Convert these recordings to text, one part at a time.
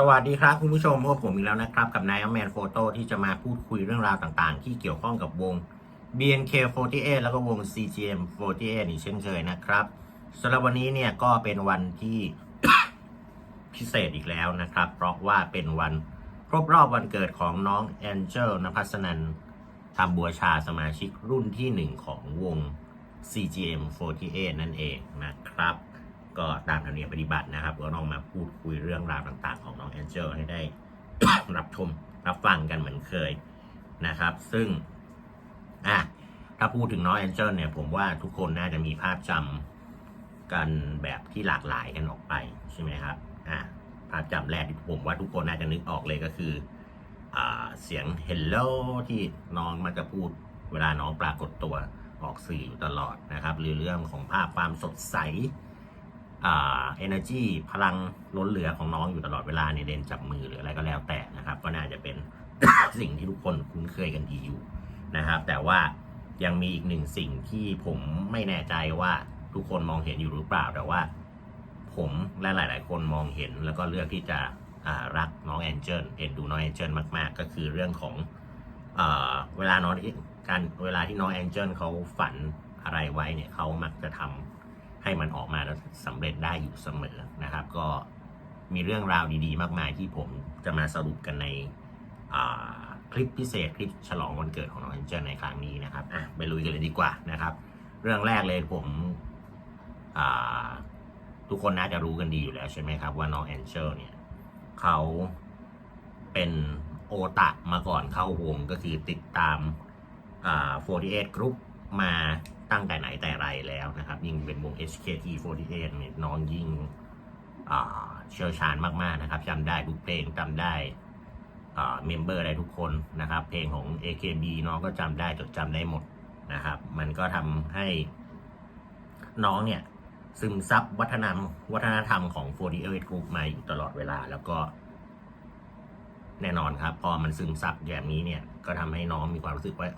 สวัสดีครับคุณผู้ชมพบผมอีกแล้วนะครับ กับนายแมนโฟโต้ที่จะมาพูดคุยเรื่องราวต่างๆ ที่เกี่ยวข้องกับวง BNK48 แล้วก็วง CGM48 อีกเช่นเคยนะครับสำหรับวันนี้เนี่ยก็เป็นวันที่พิเศษอีกแล้วนะครับ เพราะว่าเป็นวันครบรอบวันเกิดของน้องแอนเจลนภัสนันทำบัวชาสมาชิกรุ่นที่หนึ่งของวง CGM48 นั่นเองนะครับ ก็ตามธรรมเนียมปฏิบัตินะครับ ก็ต้องมาพูดคุยเรื่องราวต่างๆ ของน้องแอนเจลให้ได้ รับชมรับฟังกันเหมือนเคยนะครับ ซึ่งอะถ้าพูดถึงน้องแอนเจลเนี่ยผมว่าทุกคนน่าจะมีภาพจำกันแบบที่หลากหลายกันออกไปใช่ไหมครับอะภาพจำแรกที่ผมว่าทุกคนน่าจะนึกออกเลยก็คืออเสียง hello ที่น้องมักจะพูดเวลาน้องปรากฏตัวออกสื่ออยู่ตลอดนะครับ หรือเรื่องของภาพความสดใส เอ่า energy พลังล้นเหลือของน้องอยู่ตลอดเวลาในเดนจับมือหรืออะไรก็แล้วแต่นะครับ ก็น่าจะเป็นสิ่งที่ทุกคนคุ้นเคยกันดีอยู่นะครับ แต่ว่ายังมีอีกหนึ่งสิ่งที่ผมไม่แน่ใจว่าทุกคนมองเห็นอยู่หรือเปล่า แต่ว่า ผมและหลาย ๆ คนมองเห็นแล้วก็เลือกที่จะรักน้องแองเจิลเอ็นดูน้องแองเจิลมาก ๆ ก็คือเรื่องของอเวลาน้องการเวลาที่น้องแองเจิลเขาฝันอะไรไว้เนี่ยเขามักจะทำ ให้มันออกมาแล้วสำเร็จได้อยู่เสมอนะครับ ก็มีเรื่องราวดีๆ มากมายที่ผมจะมาสรุปกันในคลิปพิเศษคลิปฉลองวันเกิดของน้องแอนเจลในครั้งนี้นะครับอะไปลุยกันเลยดีกว่านะครับ เรื่องแรกเลยผมทุกคนน่าจะรู้กันดีอยู่แล้วใช่ไหมครับว่าน้องแอนเจลเนี่ยเขาเป็นโอตะมาก่อนเข้าวงก็คือติดตาม48 Group มาตั้งแต่ไหนแต่ไรแล้วนะครับ ยิ่งเป็นวง HKT48 เนี่ยน้องยิ่งเชี่ยวชาญมาก ๆ นะครับจำได้ทุกเพลงจำได้เมมเบอร์ได้ทุกคนนะครับ เพลงของ AKB น้องก็จำได้จดจำได้หมดนะครับ มันก็ทำให้น้องเนี่ยซึมซับวัฒนธรรมวัฒนธรรมของ48 Group มาอยู่ตลอดเวลา แล้วก็ แน่นอนครับ พอมันซึมซับแบบนี้เนี่ย ก็ทำให้น้องมีความรู้สึกว่า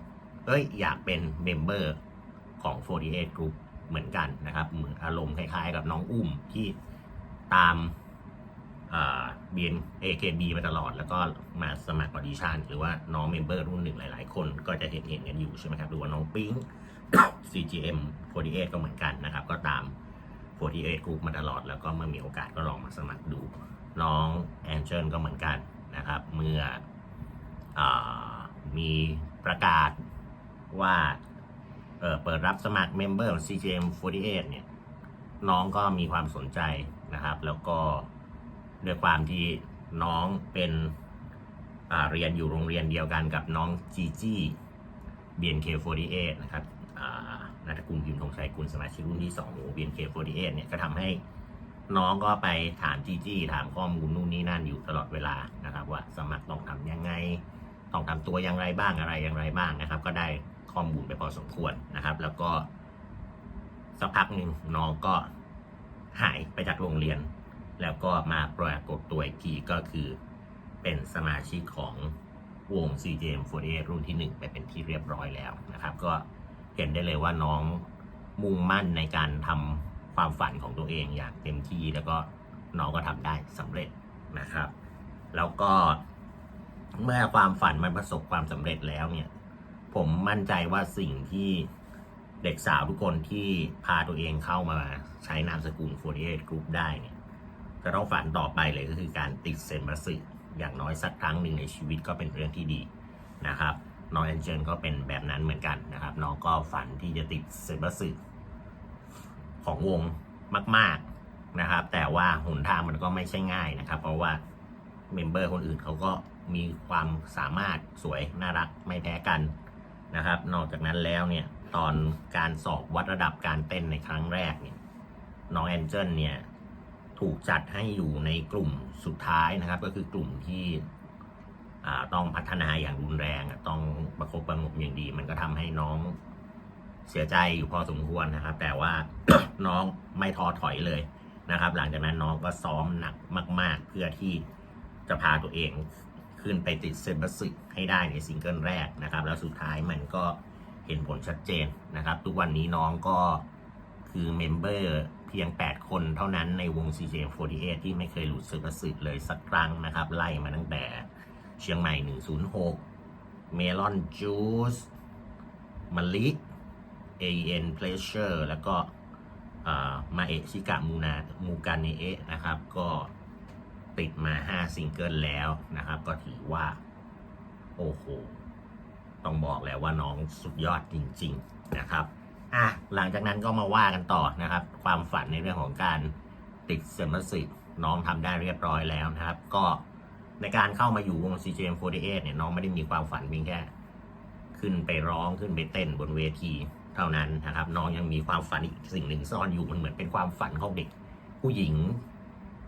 เอ้ยอยากเป็นเมมเบอร์ของ 48 Group เหมือนกันนะครับเหมือนอารมณ์คล้ายๆ กับน้องอุ้มที่ตามเบียน AKB มาตลอด แล้วก็มาสมัครออดิชั่นหรือว่าน้องเมมเบอร์รุ่นหนึ่งหลายๆ คนก็จะเห็นเห็นๆกันอยู่ใช่ไหมครับหรือว่าน้องปิ๊ง CGM 48 ก็เหมือนกันนะครับ ก็ตาม 48 Group มาตลอด แล้วก็เมื่อมีโอกาสก็ลองมาสมัครดู น้องแอนเจิลก็เหมือนกันนะครับ เมื่ออมีประกาศ ว่าเเปิดรับสมัครเมมเบอร์ของ CGM48 เนี่ย น้องก็มีความสนใจนะครับ แล้วก็ด้วยความที่น้องเป็นเรียนอยู่โรงเรียนเดียวกันกับน้องจีจี้ BNK48 นะครับอ่านัทกุลพิมพ์ธงชัยกุลสมาชิกรุ่นที่2ของ BNK48 เนี่ยก็ทำให้น้องก็ไปถามจีจี้ถามข้อมูลนู่นนี่นั่นอยู่ตลอดเวลานะครับ ว่าสมัครต้องทำยังไง ต้องทำตัวอย่างไรบ้างอะไรอย่างไรบ้างนะครับ ก็ได้ ข้อมูลไปพอสมควรนะครับ แล้วก็สักพักหนึ่งน้องก็หายไปจากโรงเรียน แล้วก็มาปรากฏตัวอีกทีก็คือเป็นสมาชิกของวง CJM48 รุ่นที่ 1 ไปเป็นที่เรียบร้อยแล้วนะครับ ก็เห็นได้เลยว่าน้องมุ่งมั่นในการทำความฝันของตัวเองอย่างเต็มที่แล้วก็น้องก็ทำได้สำเร็จนะครับ แล้วก็เมื่อความฝันมันประสบความสำเร็จแล้วเนี่ย ผมมั่นใจว่าสิ่งที่เด็กสาวทุกคนที่พาตัวเองเข้ามาใช้นามสกุล48 Group ได้เนี่ยจะต้องฝันต่อไปเลยก็คือการติดเซนบัสึอย่างน้อยสักครั้งหนึ่งในชีวิตก็เป็นเรื่องที่ดีนะครับน้องแอนเจลก็เป็นแบบนั้นเหมือนกันนะครับ น้องก็ฝันที่จะติดเซนบัสึของวงมาก ๆนะครับ แต่ว่าหนทางมันก็ไม่ใช่ง่ายนะครับ เพราะว่าเมมเบอร์คนอื่นเขาก็มีความสามารถสวยน่ารักไม่แพ้กัน นะครับ นอกจากนั้นแล้วเนี่ยตอนการสอบวัดระดับการเต้นในครั้งแรกเนี่ยน้องแอนเจิลเนี่ยถูกจัดให้อยู่ในกลุ่มสุดท้ายนะครับ ก็คือกลุ่มที่ต้องพัฒนาอย่างรุนแรงต้องประคบประงมอย่างดี มันก็ทำให้น้องเสียใจอยู่พอสมควรนะครับ แต่ว่าน้องไม่ท้อถอยเลยนะครับ หลังจากนั้นน้องก็ซ้อมหนักมาก ๆ เพื่อที่จะพาตัวเอง ขึ้นไปติดเซนบัสึให้ได้ในซิงเกิลแรกนะครับ แล้วสุดท้ายมันก็เห็นผลชัดเจนนะครับ ทุกวันนี้น้องก็คือเมมเบอร์เพียง 8 คนเท่านั้นในวง CJ48 ที่ไม่เคยหลุดสึกสึเลยสักครั้งนะครับ ไล่มาตั้งแต่เชียงใหม่ 106 เมลอนจูสมะลิ AN Pleasure แล้วก็อ่ามาเอะชิกะมูนามูกันเนเอะนะครับ ก็ ติดมา 5 ซิงเกิลแล้วนะครับ ก็ถือว่า โอ้โห ต้องบอกแล้วว่าน้องสุดยอดจริง ๆนะครับอะหลังจากนั้นก็มาว่ากันต่อนะครับ ความฝันในเรื่องของการติดเซมบอร์สิน้องทำได้เรียบร้อยแล้วนะครับ ก็ในการเข้ามาอยู่วง CJM48 เนี่ยน้องไม่ได้มีความฝันเพียงแค่ ขึ้นไปร้องขึ้นไปเต้นบนเวทีเท่านั้นนะครับ น้องยังมีความฝันอีกสิ่งหนึ่งซ่อนอยู่มันเหมือนเป็นความฝันของเด็ก ผู้หญิง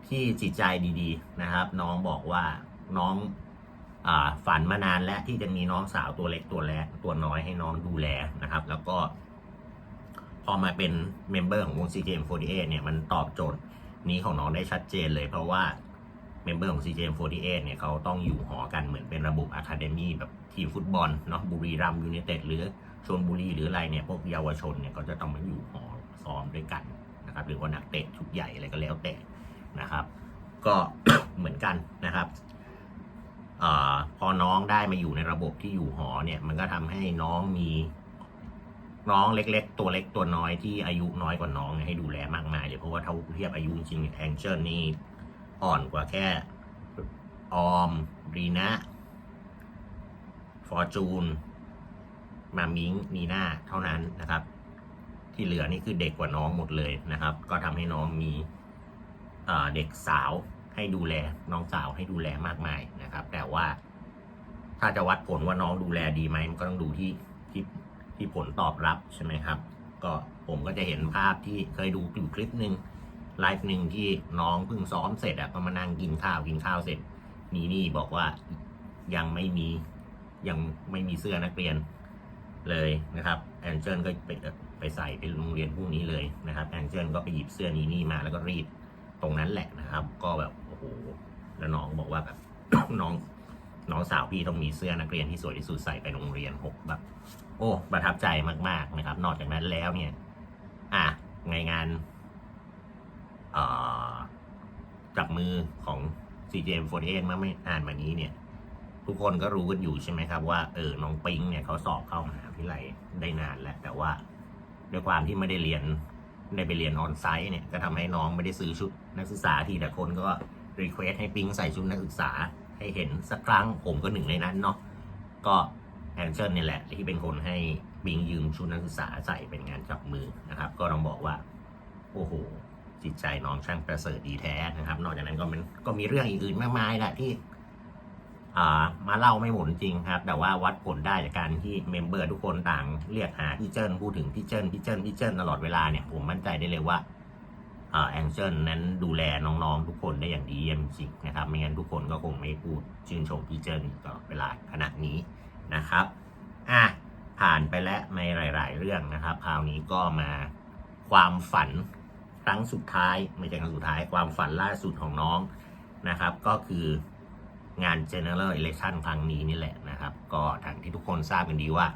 ที่จิตใจดีๆนะครับ น้องบอกว่าน้องอฝันมานานแล้วที่จะมีน้องสาวตัวเล็กตัวแรกตัวน้อยให้น้องดูแลนะครับ แล้วก็ พอมาเป็นเมมเบอร์ของวง CGM48 เนี่ยมันตอบโจทย์นี้ของน้องได้ชัดเจนเลยเพราะว่าเมมเบอร์ของ CGM48 เนี่ยเขาต้องอยู่หอกันเหมือนเป็นระบบอะคาเดมีแบบทีมฟุตบอลเนาะบุรีรัมย์ยูไนเต็ดหรือชลบุรีหรืออะไรเนี่ยพวกเยาวชนเนี่ยก็จะต้องมาอยู่หอซ้อมด้วยกันนะครับหรือว่านักเตะชุดใหญ่อะไรก็แล้วแต่ นะครับ ก็เหมือนกันนะครับอพอน้องได้มาอยู่ในระบบที่อยู่หอเนี่ย มันก็ทำให้น้องมีน้องเล็ก ๆ ตัวเล็กตัวน้อยที่อายุน้อยกว่าน้องให้ดูแลมากมายเลยเพราะว่าเท่าเทียบอายุจริงแองเจิลนี่อ่อนกว่าแค่ออมรีนะฟอร์จูนมามิงนีน่าเท่านั้นนะครับ ที่เหลือนี่คือเด็กกว่าน้องหมดเลยนะครับ ก็ทำให้น้องมี เด็กสาวให้ดูแลน้องสาวให้ดูแลมากมายนะครับ แต่ว่าถ้าจะวัดผลว่าน้องดูแลดีไหมมันก็ต้องดูที่ที่ที่ผลตอบรับใช่ไหมครับ ก็ผมก็จะเห็นภาพที่เคยดูอยู่คลิปหนึ่งไลฟ์หนึ่งที่น้องเพิ่งซ้อมเสร็จอะก็มานั่งกินข้าวกินข้าวเสร็จนี่นี่บอกว่ายังไม่มียังไม่มีเสื้อนักเรียนเลยนะครับแอนเจิลก็ไปไปใส่ไปโรงเรียนพรุ่งนี้เลยนะครับแอนเจิลก็ไปหยิบเสื้อนี้นี่มาแล้วก็รีด ตรงนั้นแหละนะครับ ก็แบบโอ้โหแล้วน้องบอกว่าแบบน้องน้องสาวพี่ต้องมีเสื้อนักเรียนที่สวยที่สุดใส่ไปโรงเรียนหกแบบ โอ้ ประทับใจมากๆนะครับ นอกจากนั้นแล้วเนี่ย อะในงานจับมือของ CJM48 เมื่อไม่อ่านมานี้เนี่ย ทุกคนก็รู้กันอยู่ใช่ไหมครับว่าเออน้องปิงเนี่ยเขาสอบเข้ามหาวิทยาลัยได้นานแล้ว แต่ว่าด้วยความที่ไม่ได้เรียน ได้ไปเรียนออนไซต์เนี่ยก็ทำให้น้องไม่ได้ซื้อชุดนักศึกษาทีแต่คนก็รีเควสให้ปิงใส่ชุดนักศึกษาให้เห็นสักครั้งผมก็หนึ่งในนั้นเนาะก็แอนเชิลนี่แหละที่เป็นคนให้ปิงยืมชุดนักศึกษาใส่เป็นงานจับมือนะครับ ก็ต้องบอกว่า โอ้โห จิตใจน้องช่างประเสริฐดีแท้นะครับ นอกจากนั้นก็มันก็มีเรื่องอื่นๆมากมายแหละที่ มาเล่าไม่หมดจริงครับ แต่ว่าวัดผลได้จากการที่เมมเบอร์ทุกคนต่างเรียกหาพี่เจิ้นพูดถึงพี่เจิ้นพี่เจิ้นพี่เจิ้นตลอดเวลาเนี่ยผมมั่นใจได้เลยว่าแองเจิลนั้นดูแลน้องๆ ทุกคนได้อย่างดีเยี่ยมจริงนะครับ ไม่งั้นทุกคนก็คงไม่พูดชื่นชมพี่เจิ้นตลอดเวลาขนาดนี้นะครับอะผ่านไปแล้วในหลาย ๆ เรื่องนะครับคราวนี้ก็มาความฝันครั้งสุดท้ายไม่ใช่ครั้งสุดท้ายความฝันล่าสุดของน้องนะครับ ก็คือ งาน General Election ครั้งนี้นี่แหละนะครับ ก็ทางที่ทุกคนทราบกันดีว่า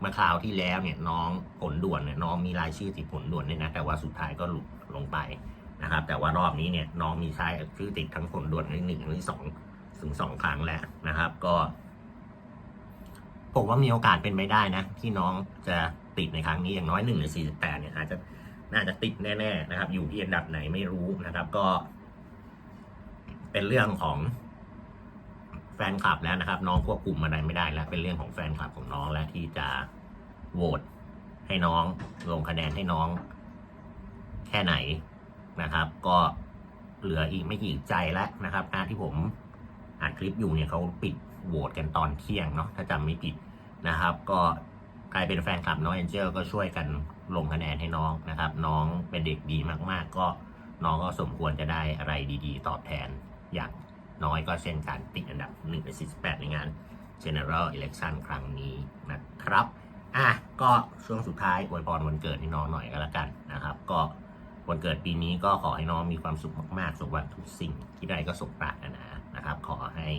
เมื่อคราวที่แล้วเนี่ยน้องผลด่วนเนี่ยน้องมีรายชื่อติดผลด่วนเนี่ยนะแต่ว่าสุดท้ายก็หลุดลงไปนะครับ แต่ว่ารอบนี้เนี่ยน้องมีชายชื่อติดทั้งผลด่วนที่หนึ่งและที่สองถึงสองครั้งแล้วนะครับ ก็ผมว่ามีโอกาสเป็นไปได้นะ ที่น้องจะติดในครั้งนี้อย่างน้อยหนึ่งในสี่สิบแปดเนี่ยอาจจะน่าจะติดแน่ ๆ นะครับ อยู่ที่อันดับไหนไม่รู้นะครับ ก็ เป็นเรื่องของ แฟนคลับแล้วนะครับ น้องควบคุมอะไรไม่ได้แล้วเป็นเรื่องของแฟนคลับของน้องแล้วที่จะโหวตให้น้องลงคะแนนให้น้อง แค่ไหนนะครับ ก็เหลืออีกไม่กี่ใจแล้วนะครับการที่ผมอัดคลิปอยู่เนี่ยเขาปิดโหวตกันตอนเที่ยงเนาะถ้าจำไม่ผิดนะครับ ก็กลายเป็นแฟนคลับน้องแอนเจลก็ช่วยกันลงคะแนนให้น้องนะครับ น้องเป็นเด็กดีมาก ๆ ก็น้องก็สมควรจะได้อะไรดี ๆ ตอบแทนอย่าง น้อยก็เช่นการติดอันดับ1ใน48 ในงาน General Election ครั้งนี้นะครับอะก็ช่วงสุดท้ายอวยพรวันเกิดให้น้องหน่อยก็แล้วกันนะครับ ก็วันเกิดปีนี้ก็ขอให้น้องมีความสุขมากๆสุขวันทุกสิ่งที่ได้ก็สมปรารถนานะครับ ขอให้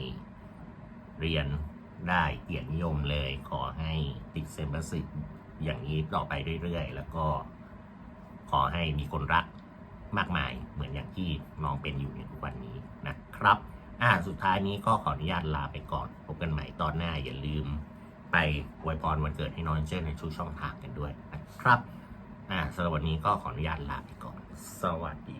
เรียนได้เกียรตินิยมเลย ขอให้ติดเซมบอร์สิอย่างนี้ต่อไปเรื่อยๆ แล้วก็ขอให้มีคนรักมากมายเหมือนอย่างที่น้องเป็นอยู่ในทุกวันนี้นะครับ อ่าสุดท้ายนี้ก็ขออนุญาตลาไปก่อน พบกันใหม่ตอนหน้าอย่าลืม ไปอวยพรวันเกิดให้น้องเจนในทุกช่องทางกันด้วยนะครับ อ่าสำหรับวันนี้ก็ขออนุญาตลาไปก่อน สวัสดี